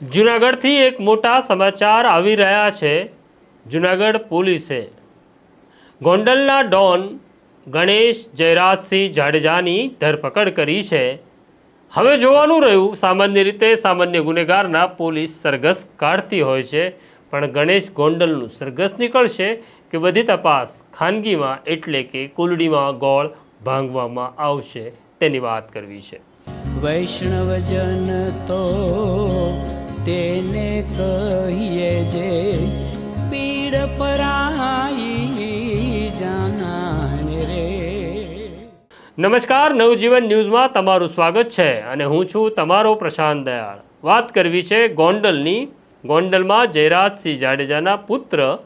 જુનાગઢથી એક મોટા સમાચાર આવી રહ્યા છે. જુનાગઢ પોલીસે. ગોંડલના ડોન ગણેશ જયરાજસિંહ જાડેજાની ધરપકડ કરી છે. હવે જોવાનું રહ્યું, સામાન્ય રીતે સામાન્ય ગુનેગારના પોલીસ સરઘસ કાઢતી હોય છે, પણ ગણેશ ગોંડલનું સરઘસ નીકળશે કે બધી તપાસ ખાનગીમાં એટલે કે કુલડીમાં ગોળ ભાંગવામાં આવશે તેની વાત કરવી છે. વૈષ્ણવજન તો તેને કહીએ જે પીડ પરાઈ જાનાને રે. નમસ્કાર, નવજીવન ન્યૂઝમાં તમારું સ્વાગત છે અને હું છું તમારો પ્રશાંત દયાળ. વાત કરવી છે ગોંડલની. ગોંડલમાં જયરાજસિંહ જાડેજાના પુત્ર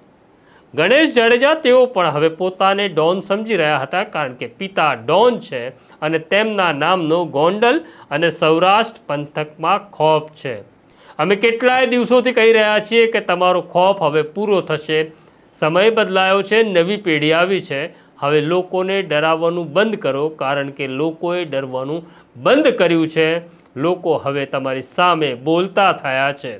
ગણેશ જાડેજા તેઓ પણ હવે પોતાને ડોન સમજી રહ્યા હતા કારણ કે પિતા ડોન છે અને તેમના નામનો ગોંડલ અને સૌરાષ્ટ્ર પંથકમાં ખોફ છે. અમે કેટલાય દિવસોથી કહી રહ્યા છીએ કે તમારો ખોફ હવે પૂરો થશે. સમય બદલાયો છે, નવી પેઢી આવી છે. હવે લોકોને ડરાવવાનું બંધ કરો, કારણ કે લોકોએ ડરવાનું બંધ કર્યું છે. લોકો હવે તમારી સામે બોલતા થયા છે.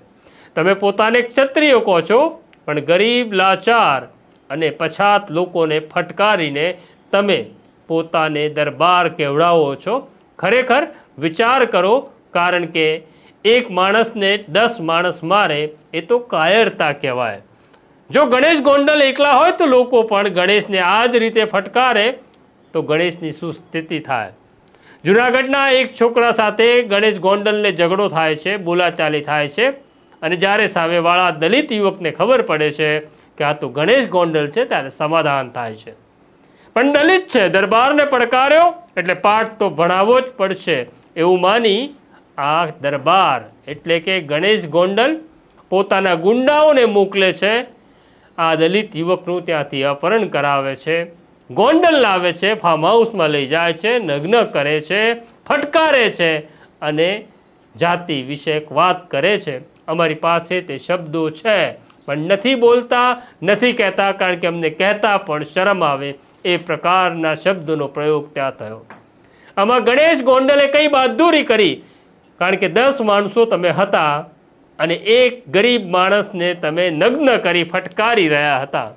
તમે પોતાને ક્ષત્રિય કહો છો, પણ ગરીબ, લાચાર અને પછાત લોકોને ફટકારીને તમે પોતાને દરબાર કહેવડાવો છો? ખરેખર વિચાર કરો, કારણ કે એક માણસને દસ માણસ મારે, એ તો કાયરતા કહેવાય. જો ગણેશ ગોંડલ એકલા હોય તો લોકો પણ ગણેશને આ જ રીતે ફટકારે, તો ગણેશની શું સ્થિતિ થાય. જુનાગઢના એક છોકરા સાથે ગણેશ ગોંડલને ઝઘડો થાય છે, બોલાચાલી થાય છે, અને જ્યારે સામેવાળા દલિત યુવકને ખબર પડે છે કે આ તો ગણેશ ગોંડલ છે, ત્યારે સમાધાન થાય છે. પણ દલિત છે, દરબારને પડકાર્યો, એટલે પાઠ તો ભણાવવો જ પડશે, એવું માની આ દરબાર એટલે કે ગણેશ ગોંડલ પોતાના ગુંડાઓને મોકલે છે. આ દલિત યુવકનું ત્યાંથી અપહરણ કરાવે છે. ગોંડલ લાવે છે ફાર્મ હાઉસમાં લઈ જાય છે, નગ્ન કરે છે, ફટકારે છે અને જાતિ વિષયક વાત કરે છે. અમારી પાસે તે શબ્દો છે, પણ નથી બોલતા, નથી કહેતા કારણ કે અમને કહેતા પણ શરમ આવે. એ પ્રકારના શબ્દોનો પ્રયોગ ત્યાં થયો. આમાં ગણેશ ગોંડલે કઈ બહાદુરી કરી? કારણ કે દસ માણસો તમે હતા અને એક ગરીબ માણસને તમે નગ્ન કરી ફટકારી રહ્યા હતા.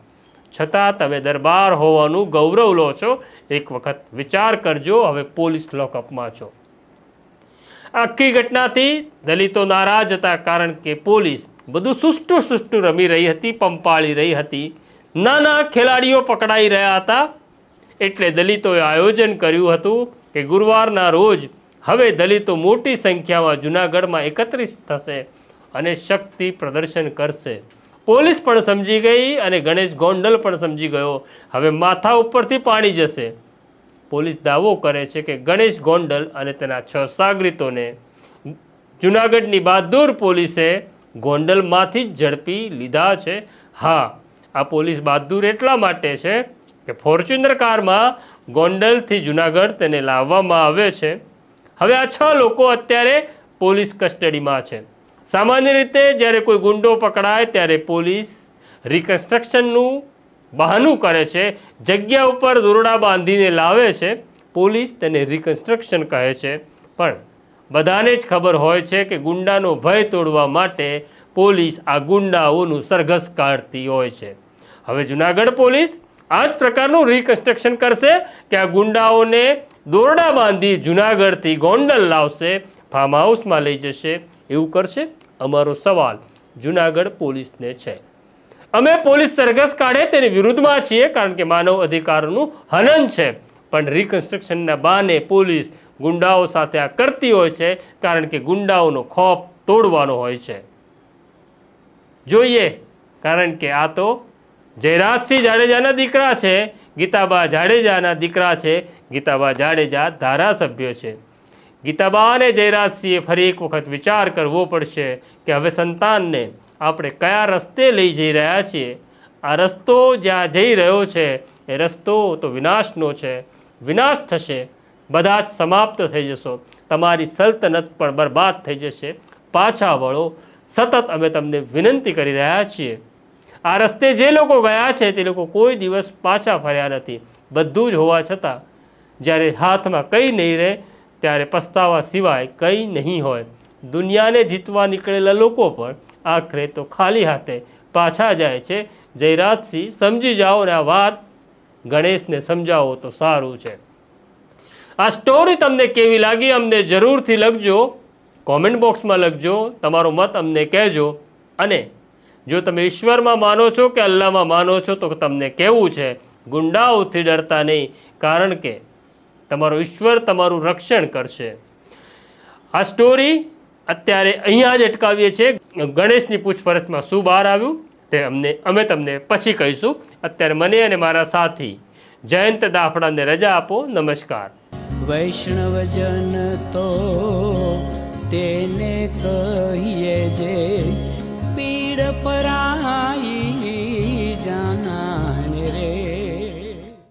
છતાં તમે દરબાર હોવાનું ગૌરવ લો છો. એક વખત વિચાર કરજો, હવે પોલીસ લોકઅપમાં છો. આખી ઘટનાથી દલિતો નારાજ હતા કારણ કે પોલીસ બધું સુષ્ટુ સુષ્ટુ રમી રહી હતી, પંપાળી રહી હતી. નાના ખેલાડીઓ પકડાઈ રહ્યા હતા. એટલે દલિતોએ આયોજન કર્યું હતું કે ગુરુવારના રોજ હવે દલિતો મોટી સંખ્યામાં જૂનાગઢમાં એકત્રિત થશે અને શક્તિ પ્રદર્શન કરશે. પોલીસ પણ સમજી ગઈ અને ગણેશ ગોંડલ પણ સમજી ગયો. હવે માથા ઉપરથી પાણી જશે. પોલીસ દાવો કરે છે કે ગણેશ ગોંડલ અને તેના છ સાગરીતોને જુનાગઢની બહાદુર પોલીસે ગોંડલમાંથી જ ઝડપી લીધા છે. હા, આ પોલીસ બહાદુર એટલા માટે છે કે ફોર્ચ્યુનર કારમાં ગોંડલથી જુનાગઢ તેને લાવવામાં આવે છે. હવે આ છ લોકો અત્યારે પોલીસ કસ્ટડીમાં છે. સામાન્ય રીતે જ્યારે કોઈ ગુંડો પકડાય ત્યારે પોલીસ રિકન્સ્ટ્રક્શનનું બહાનું કરે છે. જગ્યા ઉપર દોરડા બાંધીને લાવે છે. પોલીસ તેને રિકન્સ્ટ્રક્શન કહે છે. પણ બધાને જ ખબર હોય છે કે ગુંડાનો ભય તોડવા માટે પોલીસ આ ગુંડાઓનું સરઘસ કાઢતી હોય છે. હવે જુનાગઢ પોલીસ આ જ પ્રકારનું રિકન્સ્ટ્રક્શન કરશે કે આ ગુંડાઓને દોરડા બાંધી જુનાગઢથી ગોંડલ લાવશે ફાર્મ હાઉસમાં લઈ જશે. એવું કરશે? અમારો સવાલ જુનાગઢ પોલીસને છે. અમે પોલીસ સરઘસ કાઢે તેની વિરુદ્ધમાં છીએ કારણ કે માનવ અધિકારોનું હનન છે. પણ રિકન્સ્ટ્રક્શનના બહાને પોલીસ ગુંડાઓ સાથે આ કરતી હોય છે કારણ કે ગુંડાઓનો ખોફ તોડવાનો હોય છે. જોઈએ, કારણ કે આ તો જયરાજસિંહ જાડેજાના દીકરા છે. ગીતાબા જાડેજાના દીકરા છે. ગીતાબા જાડેજા ધારાસભ્ય છે. ગીતાબા અને જયરાજસિંહે ફરી એક વખત વિચાર કરવો પડશે કે હવે સંતાનને આપણે કયા રસ્તે લઈ જઈ રહ્યા છીએ? આ રસ્તો જ્યાં જઈ રહ્યો છે, એ રસ્તો તો વિનાશનો છે. વિનાશ થશે, બધા જ સમાપ્ત થઈ જશો. તમારી સલ્તનત પણ બરબાદ થઈ જશે. પાછા વળો. સતત અમે તમને વિનંતી કરી રહ્યા છીએ. આ રસ્તે જે લોકો ગયા છે તે લોકો કોઈ દિવસ પાછા ફર્યા નથી. બધું જ હોવા છતાં જ્યારે હાથમાં કંઈ નહીં રહે ત્યારે પસ્તાવા સિવાય કંઈ નહીં હોય. દુનિયાને જીતવા નીકળેલા લોકો પણ આખરે તો ખાલી હાથે પાછા જાય છે. જયરાજસિંહ, સમજી જાઓ ને આ વાત. ગણેશને સમજાવો તો સારું છે. આ સ્ટોરી તમને કેવી લાગી અમને જરૂરથી લખજો. કોમેન્ટ બોક્સમાં લખજો. તમારો મત અમને કહેજો. અને જો તમે ઈશ્વરમાં માનો છો કે અલ્લાહમાં માનો છો, તો તમને કેવું છે? ગુંડાઓથી ડરતા નહીં, કારણ કે તમારો ઈશ્વર તમારું રક્ષણ કરશે. આ સ્ટોરી અત્યારે અહીંયા જ અટકાવીએ છીએ. ગણેશની પૂછપરછમાં શું બહાર આવ્યું તે અમને, અમે તમને પછી કહીશું. અત્યારે મને અને મારા સાથી જયંત દાફડાને રજા આપો. નમસ્કાર. વૈષ્ણવજન તો તેને કહીએ જે પીડ પરાઈ